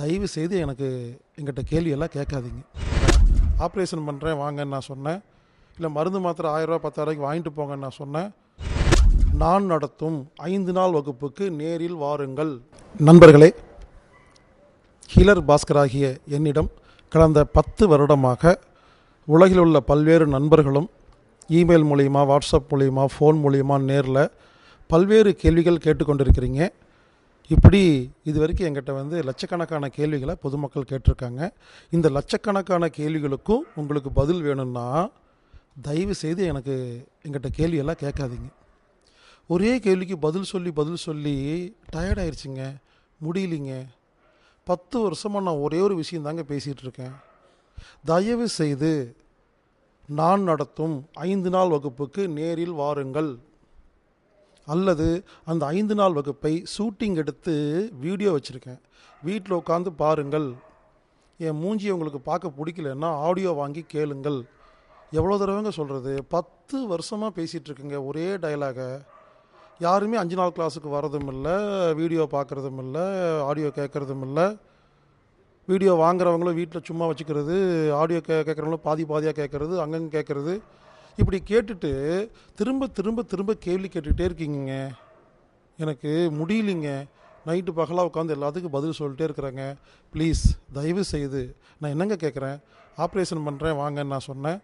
தயவு செய்து எனக்கு எங்கிட்ட கேள்வியெல்லாம் கேட்காதீங்க. ஆப்ரேஷன் பண்ணுறேன் வாங்கன்னு நான் சொன்னேன். இல்லை மருந்து மாத்திரை ஆயிரரூபா பத்தாயிரரூபாய்க்கு வாங்கிட்டு போங்கன்னு நான் சொன்னேன். நான் நடத்தும் ஐந்து நாள் வகுப்புக்கு நேரில் வாருங்கள். நண்பர்களே ஹிலர் பாஸ்கராகிய என்னிடம் கடந்த பத்து வருடமாக உலகில் உள்ள பல்வேறு நண்பர்களும் இமெயில் மூலிமா வாட்ஸ்அப் மூலிமா ஃபோன் மூலிமா நேரில் பல்வேறு கேள்விகள் கேட்டுக்கொண்டிருக்கிறீங்க. இப்படி இது வரைக்கும் எங்கிட்ட வந்து லட்சக்கணக்கான கேள்விகளை பொதுமக்கள் கேட்டிருக்காங்க. இந்த லட்சக்கணக்கான கேள்விகளுக்கும் உங்களுக்கு பதில் வேணும்னா தயவு செய்து எனக்கு எங்கிட்ட கேள்வியெல்லாம் கேட்காதீங்க. ஒரே கேள்விக்கு பதில் சொல்லி பதில் சொல்லி டயர்டாயிருச்சுங்க. முடியலிங்க. பத்து வருஷமாக நான் ஒரே ஒரு விஷயம் தாங்க பேசிகிட்டு இருக்கேன் தயவு செய்து நான் நடத்தும் ஐந்து நாள் வகுப்புக்கு நேரில் வாருங்கள். அல்லது அந்த ஐந்து நாள் வகுப்பை ஷூட்டிங் எடுத்து வீடியோ வச்சுருக்கேன். வீட்டில் உட்காந்து பாருங்கள். என் மூஞ்சி உங்களுக்கு பார்க்க பிடிக்கலன்னா ஆடியோ வாங்கி கேளுங்கள். எவ்வளோ தடவைங்க சொல்கிறது பத்து வருஷமாக பேசிகிட்ருக்குங்க ஒரே டயலாகை யாருமே அஞ்சு நாள் கிளாஸுக்கு வரதும் இல்லை வீடியோ பார்க்குறதும் இல்லை ஆடியோ கேட்குறதும் இல்லை. வீடியோ வாங்குறவங்களும் வீட்டில் சும்மா வச்சுக்கிறது ஆடியோ கே கேட்குறவங்களும் பாதி பாதியாக கேட்குறது அங்கங்கே கேட்குறது. இப்படி கேட்டுட்டு திரும்ப திரும்ப திரும்ப கேள்வி கேட்டுகிட்டே இருக்கீங்க எனக்கு முடியலிங்க. நைட்டு பகலாக உட்காந்து எல்லாத்துக்கும் பதில் சொல்லிட்டே இருக்கிறேங்க. ப்ளீஸ் தயவு செய்து நான் என்னங்க கேட்குறேன்? ஆப்ரேஷன் பண்ணுறேன் வாங்கன்னு நான் சொன்னேன்.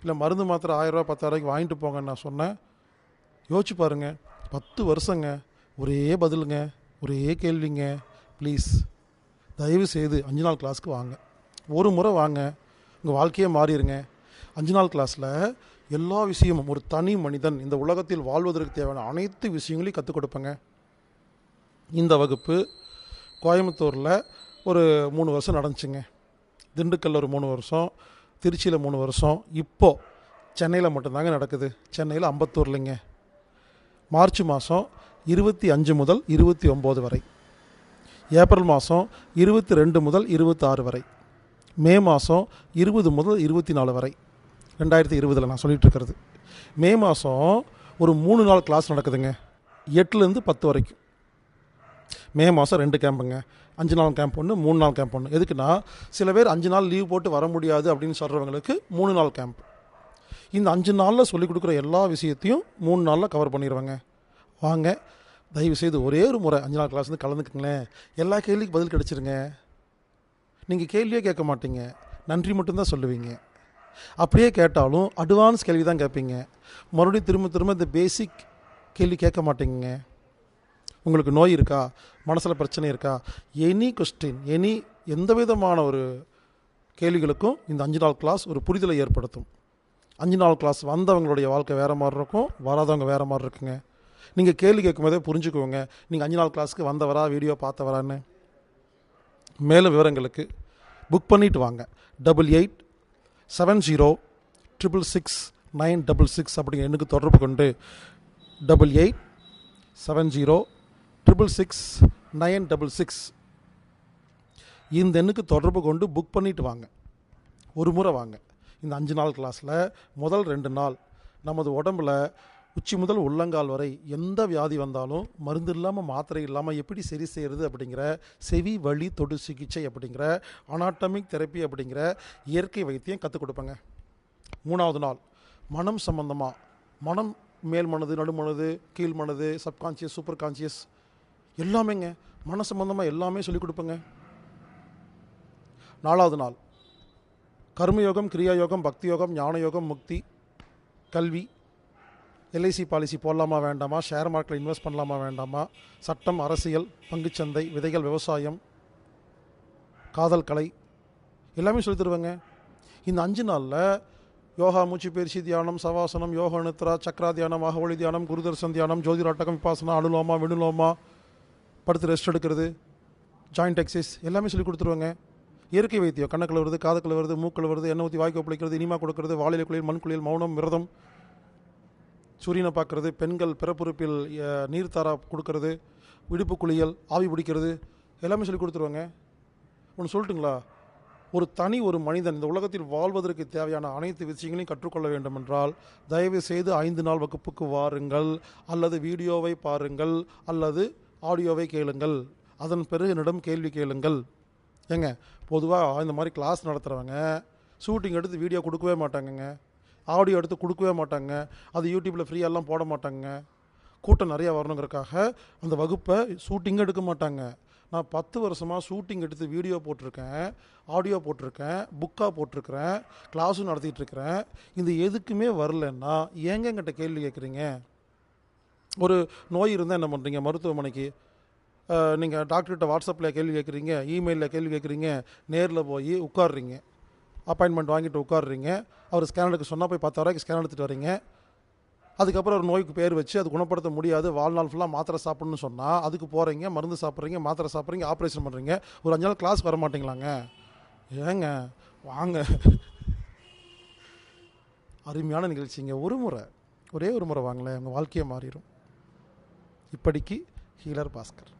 இல்லை மருந்து மாத்திரை ஆயிரரூவா பத்தாயிரரூவாய்க்கு வாங்கிட்டு போங்கன்னு நான் சொன்னேன். யோசிச்சு பாருங்க. பத்து வருஷங்க. ஒரே பதிலுங்க. ஒரே கேள்விங்க. ப்ளீஸ் தயவு செய்து அஞ்சு நாள் கிளாஸ்க்கு வாங்க. ஒரு முறை வாங்க. உங்கள் வாழ்க்கையே மாறிடுங்க. அஞ்சு நாள் கிளாஸில் எல்லா விஷயமும் ஒரு தனி மனிதன் இந்த உலகத்தில் வாழ்வதற்கு தேவையான அனைத்து விஷயங்களையும் கற்றுக் கொடுப்பேங்க. இந்த வகுப்பு கோயம்புத்தூரில் ஒரு மூணு வருஷம் நடந்துச்சுங்க. திண்டுக்கல்ல ஒரு மூணு வருஷம் திருச்சியில் மூணு வருஷம். இப்போது சென்னையில் மட்டும்தாங்க நடக்குது. சென்னையில் அம்பத்தூர்லைங்க. மார்ச் மாதம் இருபத்தி அஞ்சு முதல் இருபத்தி ஒம்பது வரை. ஏப்ரல் மாதம் இருபத்தி ரெண்டு முதல் இருபத்தாறு வரை. மே மாதம் இருபது முதல் இருபத்தி நாலு வரை. ரெண்டாயிரத்தி இருபதில் நான் சொல்லிகிட்டு இருக்கிறது மே மாதம் ஒரு மூணு நாள் கிளாஸ் நடக்குதுங்க. எட்டுலேருந்து பத்து வரைக்கும். மே மாதம் ரெண்டு கேம்புங்க அஞ்சு நாள் கேம்ப் ஒன்று மூணு நாள் கேம்ப் ஒன்று எதுக்குன்னா சில பேர் அஞ்சு நாள் லீவ் போட்டு வர முடியாது அப்படின்னு சொல்கிறவங்களுக்கு மூணு நாள் கேம்ப் இந்த அஞ்சு நாளில் சொல்லிக் கொடுக்குற எல்லா விஷயத்தையும் மூணு நாளில் கவர் பண்ணிடுவாங்க வாங்க தயவு செய்து ஒரே ஒரு முறை அஞ்சு நாள் கிளாஸ் வந்து கலந்துக்குங்களேன். எல்லா கேள்விக்கும் பதில் கிடச்சிருங்க. நீங்கள் கேள்வியே கேட்க மாட்டீங்க. நன்றி மட்டும்தான் சொல்லுவீங்க. அப்படியே கேட்டாலும் அட்வான்ஸ் கேள்வி தான் கேட்பீங்க. மறுபடியும் திரும்ப திரும்ப இந்த பேசிக் கேள்வி கேட்க மாட்டேங்க உங்களுக்கு நோய் இருக்கா? மனசில் பிரச்சனை இருக்கா? எனி கொஸ்டின் எனி எந்த விதமான ஒரு கேள்விகளுக்கும் இந்த அஞ்சு நாள் கிளாஸ் ஒரு புரிதலை ஏற்படுத்தும். அஞ்சு நாள் கிளாஸ் வந்தவங்களுடைய வாழ்க்கை வேறு மாதிரி இருக்கும் வராதவங்க வேறு மாதிரி இருக்குங்க. நீங்கள் கேள்வி கேட்கும் போதே புரிஞ்சுக்குவோங்க நீங்கள் அஞ்சு நாள் கிளாஸ்க்கு வந்தவரா வீடியோ பார்த்தவரான்னு. மேலும் விவரங்களுக்கு புக் பண்ணிட்டு வாங்க. Double eight seven zero triple six nine double six அப்படிங்கிற எண்ணுக்கு தொடர்பு கொண்டு double eight seven zero triple six nine double six இந்த எண்ணுக்கு தொடர்பு கொண்டு புக் பண்ணிட்டு வாங்க. ஒரு முறை வாங்க. இந்த அஞ்சு நாள் கிளாஸில் முதல் ரெண்டு நாள் நமது உடம்புல உச்சி முதல் உள்ளங்கால் வரை எந்த வியாதி வந்தாலும் மருந்து இல்லாமல் மாத்திரை இல்லாமல் எப்படி சரி செய்கிறது அப்படிங்கிற செவி வழி தொடு சிகிச்சை அப்படிங்கிற அனாட்டமிக் தெரப்பி அப்படிங்கிற இயற்கை வைத்தியம் கற்றுக் கொடுப்பேங்க. மூணாவது நாள் மனம் சம்பந்தமாக மனம் மேல் மனது நடுமனது கீழ் மனது சப்கான்சியஸ் சூப்பர் கான்சியஸ் எல்லாமேங்க. மன சம்பந்தமாக எல்லாமே சொல்லிக் கொடுப்பேங்க. நாலாவது நாள் கர்மயோகம் கிரியாயோகம் பக்தி யோகம் ஞான யோகம் முக்தி கல்வி எல்ஐசி பாலிசி போடலாமா வேண்டாமா? ஷேர் மார்க்கெட்டில் இன்வெஸ்ட் பண்ணலாமா வேண்டாமா? சட்டம் அரசியல் பங்குச்சந்தை விதைகள் விவசாயம் காதல் கலை எல்லாமே சொல்லி தருவாங்க. இந்த அஞ்சு நாளில் யோகா மூச்சு பயிற்சி தியானம் சவாசனம் யோக நித்ரா சக்ரா தியானம் அகவழி தியானம் குருதர்சன் தியானம் ஜோதிராட்டகம் விபாசனா அனுலோமா வினுலோமா படுத்து ரெஸ்ட் எடுக்கிறது ஜாயிண்ட் எக்ஸசைஸ் எல்லாமே சொல்லி கொடுத்துருவாங்க. இயற்கை வைத்தியம் கண்ணக்கில் வருது காதுக்கில் வருது மூக்கில் வருது எண்ணெய் ஊற்றி வாய்க்கு பிடிக்கிறது இனிமா கொடுக்கறது வாழையில குளியல் மண் குளியல் மௌனம் விரதம் சூரியனை பார்க்குறது பெண்கள் பிறப்புறுப்பில் அஹ், நீர் தாரா கொடுக்கறது விடுப்பு குளியல் ஆவி பிடிக்கிறது எல்லாமே சொல்லி கொடுத்துருவாங்க. ஒன்று சொல்லட்டுங்களா? ஒரு தனி ஒரு மனிதன் இந்த உலகத்தில் வாழ்வதற்கு தேவையான அனைத்து விஷயங்களையும் கற்றுக்கொள்ள வேண்டும் என்றால் தயவு செய்து ஐந்து நாள் வகுப்புக்கு வாருங்கள் அல்லது வீடியோவை பாருங்கள் அல்லது ஆடியோவை கேளுங்கள். அதன் பிறகு என்னிடம் கேள்வி கேளுங்கள். ஏங்க பொதுவாக இந்த மாதிரி கிளாஸ் நடத்துகிறவங்க ஷூட்டிங் எடுத்து வீடியோ கொடுக்கவே மாட்டாங்கங்க. ஆடியோ எடுத்து கொடுக்கவே மாட்டாங்க. அது யூடியூப்பில் ஃப்ரீயெல்லாம் போட மாட்டாங்க. கூட்டம் நிறையா வரணுங்கிறக்காக அந்த வகுப்பை ஷூட்டிங்கும் எடுக்க மாட்டாங்க. நான் பத்து வருஷமாக ஷூட்டிங் எடுத்து வீடியோ போட்டிருக்கேன் ஆடியோ போட்டிருக்கேன் புக்காக போட்டிருக்கிறேன் கிளாஸும் நடத்திட்டு இருக்கிறேன். இது எதுக்குமே வரலன்னா ஏங்க கேள்வி கேட்குறீங்க? ஒரு நோய் இருந்தால் என்ன பண்ணுறீங்க மருத்துவமனைக்கு? நீங்கள் டாக்டர்கிட்ட வாட்ஸ்அப்பில் கேள்வி கேட்குறீங்க இமெயிலில் கேள்வி கேட்குறீங்க நேரில் போய் உட்காடுறீங்க அப்பாயின்மெண்ட் வாங்கிட்டு உட்காடுறீங்க அவர் ஸ்கேன் எடுக்க சொன்னால் போய் பத்து வரைக்கும் ஸ்கேன் எடுத்துகிட்டு வரீங்க. அதுக்கப்புறம் ஒரு நோய்க்கு பேர் வச்சு அது குணப்படுத்த முடியாது. வாழ்நாள் ஃபுல்லாக மாத்திரை சாப்பிட்ணுன்னு சொன்னால் அதுக்கு போகிறீங்க மருந்து சாப்பிட்றீங்க மாத்திரை சாப்பிட்றீங்க ஆப்ரேஷன் பண்ணுறீங்க ஒரு அஞ்சு நாள் கிளாஸ் வர மாட்டீங்களாங்க? ஏங்க வாங்க. அருமையான நிகழ்ச்சிங்க. ஒரு முறை ஒரே ஒரு முறை வாங்களேன். உங்கள் வாழ்க்கையை மாறிடும் இப்படிக்கு ஹீலர் பாஸ்கர்.